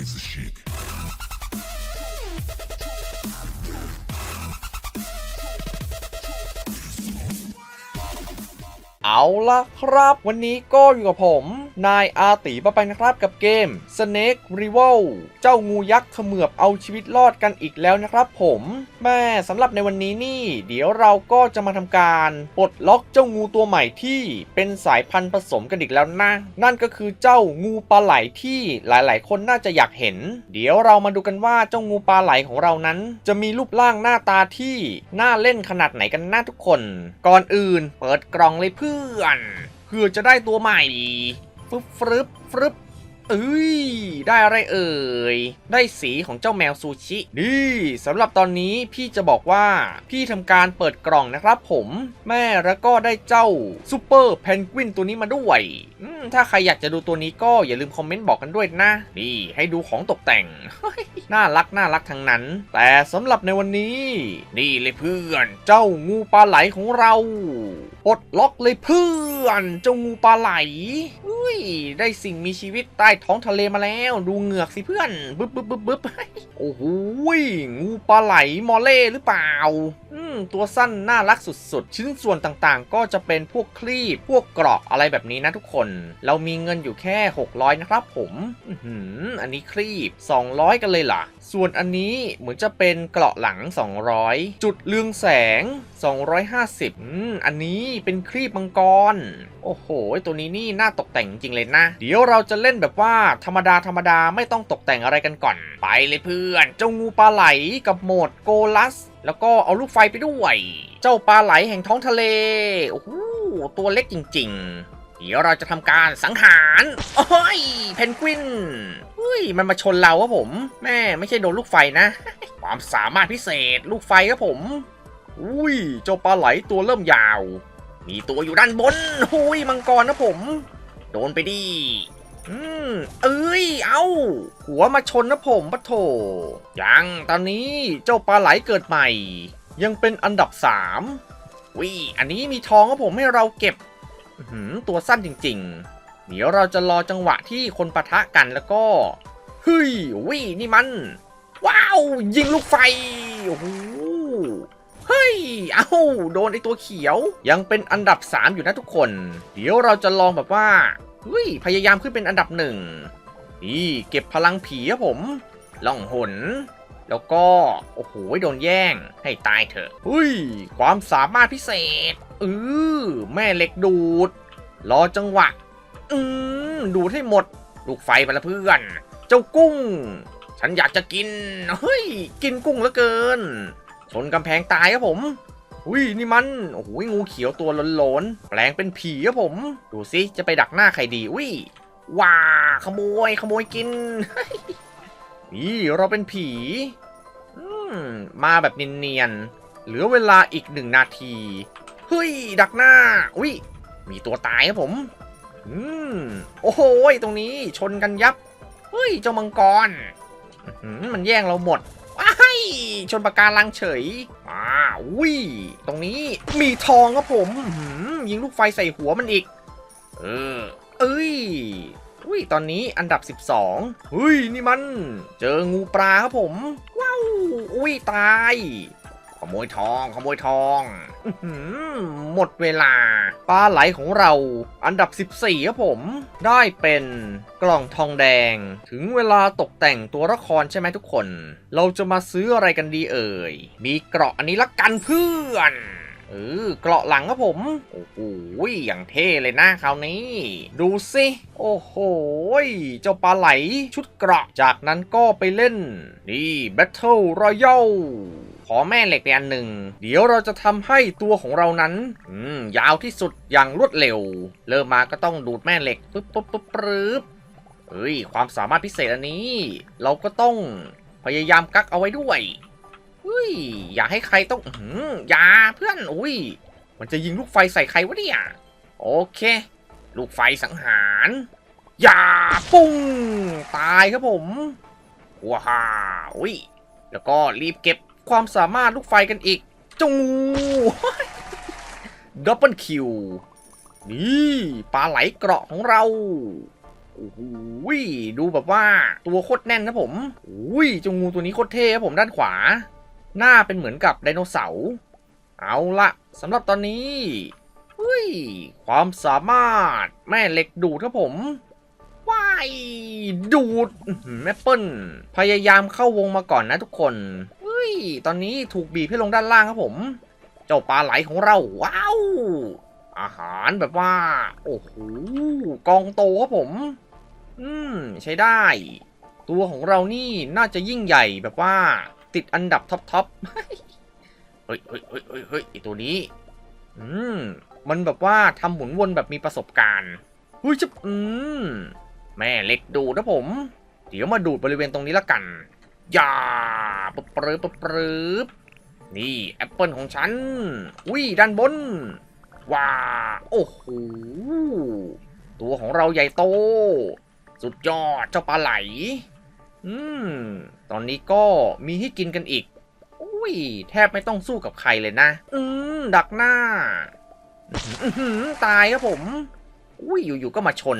crazy chic. เอาละครับ วันนี้ก็อยู่กับผม นายอาติปะไปนะครับกับเกม Snake Rival เจ้างูยักษ์เขมือบเอาชีวิตรอดกันอีกแล้วนะครับผมแม่สำหรับในวันนี้นี่ เดี๋ยวเราก็จะมาทำการปลดล็อกเจ้างูตัวใหม่ที่เป็นสายพันธุ์ผสมกันอีกแล้วนะ นั่นก็คือเจ้างูปลาไหลที่หลายๆ คนน่าจะอยากเห็น เดี๋ยวเรามาดูกันว่าเจ้างูปลาไหลของเรานั้น จะมีรูปร่างหน้าตาที่น่าเล่นขนาดไหนกันนะทุกคน ก่อนอื่นเปิดกล่องเลยเพื่อนเพื่อจะได้ตัวใหม่ ฟึบฟึบฟึบเอ้ย ได้อะไรเอ่ย ได้สีของเจ้าแมวซูชิ นี่สำหรับตอนนี้พี่จะบอกว่า พี่ทำการเปิดกล่องนะครับผมแม่แล้วก็ได้เจ้าซูเปอร์เพนกวินตัวนี้มาด้วยอืมถ้าใครอยากจะดูตัวนี้ก็อย่าลืมคอมเมนต์บอกกันด้วยนะ นี่ให้ดูของตกแต่ง น่ารักน่ารักทั้งนั้น แต่สำหรับในวันนี้ นี่เลยเพื่อน เจ้างูปลาไหลของเรา ปลดล็อกเลยเพื่อนเจ้างูปลาไหลอุ้ย ได้สิ่งมีชีวิตใต้ท้องทะเลมาแล้ว ดูเหงือกสิเพื่อนบึ๊บบึ๊บบึ๊บบึ๊บโอ้โหงูปลาไหลมอเล่หรือเปล่า อืมตัวสั้นน่ารักสุดๆ ชิ้นส่วนต่างๆ ก็จะเป็นพวกคลีปพวกเกราะอะไรแบบนี้นะทุกคน เรามีเงินอยู่แค่ 600 นะครับผมอือหืออันนี้คลีป200 กันเลยล่ะ ส่วนอันนี้เหมือนจะเป็นเกราะหลัง 200 จุดเรืองแสง 250อืมอันนี้เป็นคลีปมังกร โอ้โห ตัวนี้นี่น่าตกแต่งจริงเลยนะ เดี๋ยวเราจะเล่นแบบว่าธรรมดาธรรมดาไม่ต้องตกแต่งอะไรกันก่อน ไปเลยเพื่อน เจ้างูปลาไหลกับโหมดโกลัส แล้วก็เอาลูกไฟไปด้วย เจ้าปลาไหลแห่งท้องทะเล โอ้โห ตัวเล็กจริง ๆเดี๋ยวเราจะทำการสังหาร โอ้ย เพนกวินเฮ้ย มันมาชนเราครับผม แม่ไม่ใช่โดนลูกไฟนะ ความสามารถพิเศษลูกไฟครับผม อุ้ยเจ้าปลาไหลตัวเริ่มยาว มีตัวอยู่ด้านบนหุยมังกรนะผม โดนไปดิอืมเอ้ย เอาหัวมาชนนะผมปะโถ ยังตอนนี้เจ้าปลาไหลเกิดใหม่ ยังเป็นอันดับสามวิอันนี้มีทองครับผมให้เราเก็บหือตัวสั้นจริงๆ เดี๋ยวเราจะรอจังหวะที่คนปะทะกันแล้วก็เฮ้ยวินี่มัน ว้าว ยิงลูกไฟโอ้โห ฮ้ย เอ้า โดนไอตัวเขียว ยังเป็นอันดับ 3 อยู่นะทุกคน เดี๋ยวเราจะลองแบบว่าเฮ้ยพยายามขึ้นเป็นอันดับหนึ่งนี่เก็บพลังผีครับผม ล่องหน แล้วก็ โอ้โห โดนแย่ง ให้ตายเถอะเฮ้ย ความสามารถพิเศษเออแม่เหล็กดูด รอจังหวะ อืมดูดให้หมด ลูกไฟไปละเพื่อน เจ้ากุ้ง ฉันอยากจะกิน เฮ้ย กินกุ้งเหลือเกิน ชนกำแพงตายครับผมอุ้ยนี่มันโอ้โหงูเขียวตัวโลนๆแปลงเป็นผีครับผม ดูสิจะไปดักหน้าใครดีอุ้ยว้าขโมยขโมยกิน นี่เราเป็นผีอืมมาแบบเนียนๆเหลือเวลาอีกหนึ่งนาทีเฮ้ยดักหน้าอุ้ยมีตัวตายครับผม อืมโอ้โหตรงนี้ชนกันยับเฮ้ยเจ้ามังกรมันแย่งเราหมด ชนปากการลังเฉยอ่าอุ้ยตรงนี้มีทองครับผมยิงลูกไฟใส่หัวมันอีก เออ เอ้ยอุ้ยตอนนี้อันดับ 12เฮ้ยนี่มัน เจองูปลาครับผม ว้าวอุ้ยตาย ขโมยทอง ขโมยทองหมดเวลา ปลาไหลของเรา อันดับ 14ครับผม ได้เป็นกล่องทองแดง ถึงเวลาตกแต่งตัวละครใช่ไหมทุกคน เราจะมาซื้ออะไรกันดีเอ่ย มีเกราะอันนี้ละกันเพื่อนเออเกราะหลังครับผม โอ้โหอย่างเท่เลยนะคราวนี้ ดูสิ โอ้โห เจ้าปลาไหลชุดเกราะ จากนั้นก็ไปเล่น นี่ Battle Royale อแม่เหล็กไปอันหนึ่ง เดี๋ยวเราจะทำให้ตัวของเรานั้น อืมยาวที่สุดอย่างรวดเร็ว เริ่มมาก็ต้องดูดแม่เหล็กปึ๊บปึ๊บปึ๊บปึ๊บเอ้ย ความสามารถพิเศษอันนี้ เราก็ต้องพยายามกักเอาไว้ด้วยเฮ้ยอย่าให้ใครต้องอื้อหืออย่าเพื่อนอุ้ย มันจะยิงลูกไฟใส่ใครวะเนี่ยโอเค ลูกไฟสังหารอย่าปุ้งตายครับผมว้าวอุ้ยแล้วก็รีบเก็บ ความสามารถลูกไฟกันอีกจงูดับเบิลคิว นี่ปลาไหลเกราะของเราโอ้โหอุ้ยดูแบบว่าตัวโคตรแน่นนะผมอุ้ยจงูตัวนี้โคตรเท่ครับผมด้านขวา หน้าเป็นเหมือนกับไดโนเสาร์เอาละสำหรับตอนนี้เฮ้ยความสามารถแม่เหล็กดูดครับผมว้ายดูดอื้อหือแม่เปิ้ลพยายามเข้าวงมาก่อนนะทุกคน ย ตอนนี้ถูกบีบให้ลงด้านล่างครับผม เจ้าปลาไหลของเรา ว้าว อาหารแบบว่า โอ้โห กองโตครับผม อืม ใช้ได้ ตัวของเรานี่น่าจะยิ่งใหญ่แบบว่า ติดอันดับท็อปท็อปเฮ้ยเฮ้ยเฮ้ยเฮ้ยเฮ้ยไอตัวนี้ อืม มันแบบว่าทำหมุนวนแบบมีประสบการณ์เฮ้ยจะอืม แม่เหล็กดูดนะผม เดี๋ยวมาดูดบริเวณตรงนี้ละกัน อย่าปบปรืบปบปรืบนี่แอปเปิลของฉัน อุ้ยด้านบน ว้า โอ้โห ตัวของเราใหญ่โต สุดยอดเจ้าปลาไหล อืม ตอนนี้ก็มีให้กินกันอีก อุ้ย แทบไม่ต้องสู้กับใครเลยนะ อืม ดักหน้าอื้อหือตายครับผม อุ้ย อยู่ๆ ก็มาชน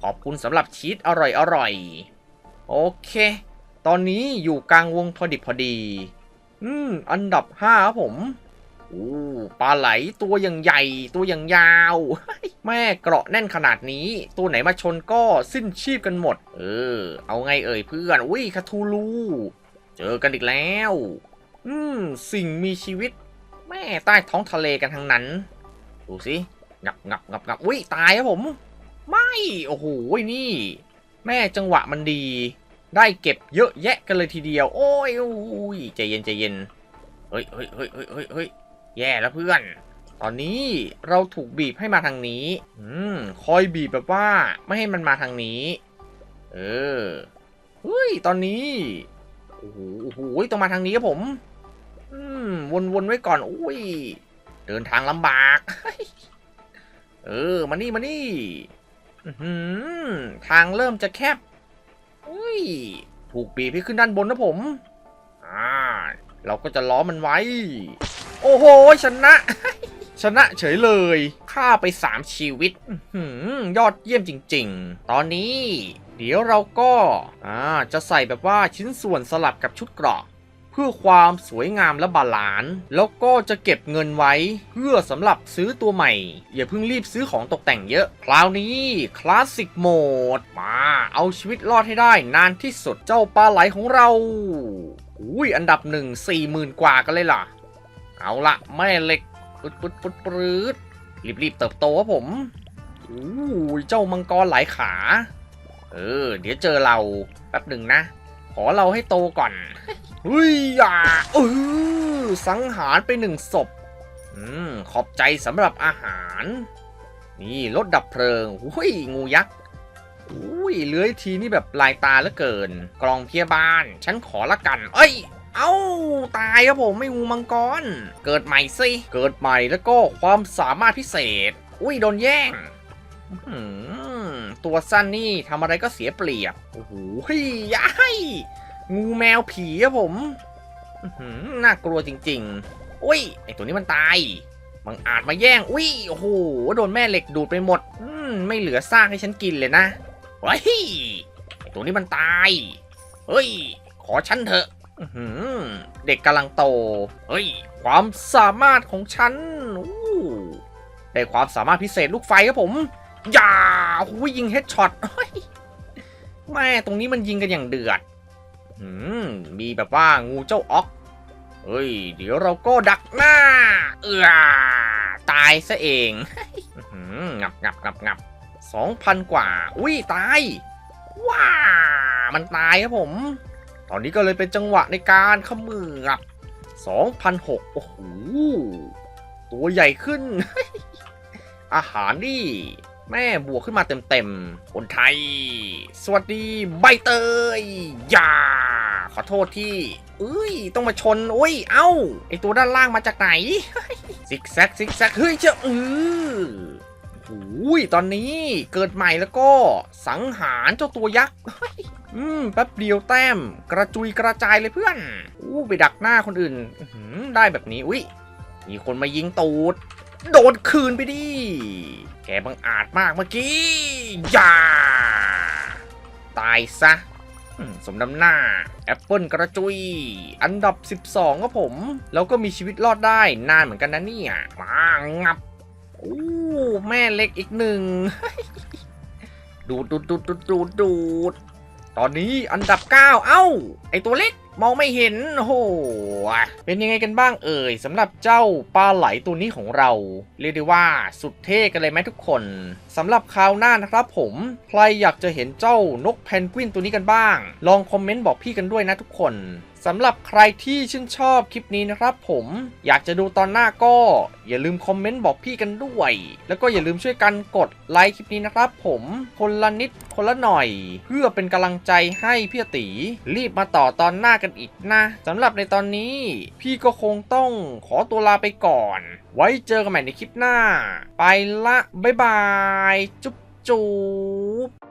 ขอบคุณสำหรับชีสอร่อยอร่อยๆโอเค ตอนนี้อยู่กลางวงพอดิบพอดี อืม อันดับห้าครับผมโอ้ปลาไหลตัวอย่างใหญ่ ตัวอย่างยาว แม่เกราะแน่นขนาดนี้ ตัวไหนมาชนก็สิ้นชีพกันหมด เออ เอาไงเอ่ยเพื่อนอุ้ยคาทูลู เจอกันอีกแล้ว อืม สิ่งมีชีวิต แม่ใต้ท้องทะเลกันทั้งนั้น ดูสิงับงับงับงับอุ้ยตายครับผม ไม่ โอ้โหนี่ แม่จังหวะมันดี ได้เก็บเยอะแยะกันเลยทีเดียว โอ้ยโอ้ยใจเย็นใจเย็นเฮ้ยเฮ้ยเฮ้ยเฮ้ยเฮ้ยแย่แล้วเพื่อน ตอนนี้เราถูกบีบให้มาทางนี้ อืมคอยบีบแบบว่าไม่ให้มันมาทางนี้ เออเฮ้ยตอนนี้โอ้โหโอ้โหต้องมาทางนี้ครับผม อืมวนๆไว้ก่อนอุ้ยเดินทางลำบาก เออมานี่มานี่อื้อหือทางเริ่มจะแคบ อุ้ย ถูกปีพี่ขึ้นด้านบนนะผม อ่า เราก็จะล้อมันไว้ โอ้โห ชนะ ชนะเฉยเลยฆ่าไป 3 ชีวิตหือยอดเยี่ยมจริง ๆ ตอนนี้ เดี๋ยวเราก็ อ่า จะใส่แบบว่าชิ้นส่วนสลับกับชุดเกราะ เพื่อความสวยงามและบาลานซ์แล้วก็จะเก็บเงินไว้ เพื่อสำหรับซื้อตัวใหม่ อย่าเพิ่งรีบซื้อของตกแต่งเยอะ คราวนี้คลาสสิกโหมดมา เอาชีวิตรอดให้ได้นานที่สุดเจ้าปลาไหลของเราอุ้ยอันดับหนึ่งสี่หมื่นกว่ากันเลยล่ะ เอาละแม่เหล็กปึดปึดปึดปรืดรีบรีบเติบโตครับผมอู้ยเจ้ามังกรหลายขา เออ เดี๋ยวเจอเราแป๊บหนึ่งนะ ขอเราให้โตก่อน เฮ้ยอย่าเออสังหารไปหนึ่งศพ อืม ขอบใจสำหรับอาหาร นี่รถดับเพลิงหุ้ย งูยักษ์อุ้ยเลื้อยทีนี่แบบลายตาเหลือเกินกล่องเพียบาลฉันขอละกัน เอ้ย เอ้า ตายครับผมไม่งูมังกร เกิดใหม่สิ เกิดใหม่แล้วก็ความสามารถพิเศษ อุ้ย โดนแย่งตัวสั้นนี่ทำอะไรก็เสียเปรียบ โอ้โหย้าย งูแมวผีอะผมน่ากลัวจริง ๆ อุ้ยไอตัวนี้มันตายบังอาจมาแย่ง อุ้ยโอ้โหโดนแม่เหล็กดูดไปหมดอืมไม่เหลือซากให้ฉันกินเลยนะเฮ้ยไอตัวนี้มันตาย เฮ้ย ขอฉันเถอะอืเด็กกำลังโต เฮ้ย ความสามารถของฉันอู้ได้ความสามารถพิเศษลูกไฟครับผม อย่าหูยิงเฮดช็อตแม่ตรงนี้มันยิงกันอย่างเดือด มมีแบบว่างูเจ้าออกเฮ้ย เดี๋ยวเราก็ดักหน้า เอือตายซะเองหืองับงับงับงับสองพันกว่า อุ้ย ตาย ว้า มันตายครับผม ตอนนี้ก็เลยเป็นจังหวะในการเขมือบ2,006โอ้โห ตัวใหญ่ขึ้น อาหารนี่ แม่บวกขึ้นมาเต็มๆคนไทย สวัสดี ใบเตย ยา อโทษที่เอ้ย ต้องมาชน อุ้ย เอ้า ไอตัวด้านล่างมาจากไหน ซิกแซก ซิกแซก เฮ้ยเจ้าเออหูยตอนนี้เกิดใหม่แล้วก็สังหารเจ้าตัวยักษ์อืมแป๊บเดียวแต้ม กระจุยกระจายเลยเพื่อน อู้ไปดักหน้าคนอื่น ได้แบบนี้ อุ้ย มีคนมายิงตูด โดนคืนไปดิ แกบังอาจมากเมื่อกี้ อย่าซะอืม สมน้ำหน้าแอปเปิลกระจุย อันดับ 12ครับผม แล้วก็มีชีวิตรอดได้นานเหมือนกันนะเนี่ย มางับโอ้แม่เล็กอีกหนึ่งดูดดูดดูดดูดดูดดูด ตอนนี้อันดับ 9 เอ้า ไอตัวเล็กมองไม่เห็นโอ้โหเป็นยังไงกันบ้างเอ่ยสำหรับเจ้าปลาไหลตัวนี้ของเรา เรียกได้ว่าสุดเท่กันเลยไหมทุกคนสำหรับคราวหน้านะครับผมใครอยากจะเห็นเจ้านกแพนกวินตัวนี้กันบ้าง ลองคอมเมนต์บอกพี่กันด้วยนะทุกคน สำหรับใครที่ชื่นชอบคลิปนี้นะครับผมอยากจะดูตอนหน้าก็อย่าลืมคอมเมนต์บอกพี่กันด้วย แล้วก็อย่าลืมช่วยกันกดไลค์คลิปนี้นะครับผมคนละนิดคนละหน่อย เพื่อเป็นกำลังใจให้พี่ตีรีบมาต่อตอนหน้ากันอีกนะสำหรับในตอนนี้พี่ก็คงต้องขอตัวลาไปก่อน ไว้เจอกันใหม่ในคลิปหน้า ไปละบ๊ายบาย จุ๊บจุ๊บ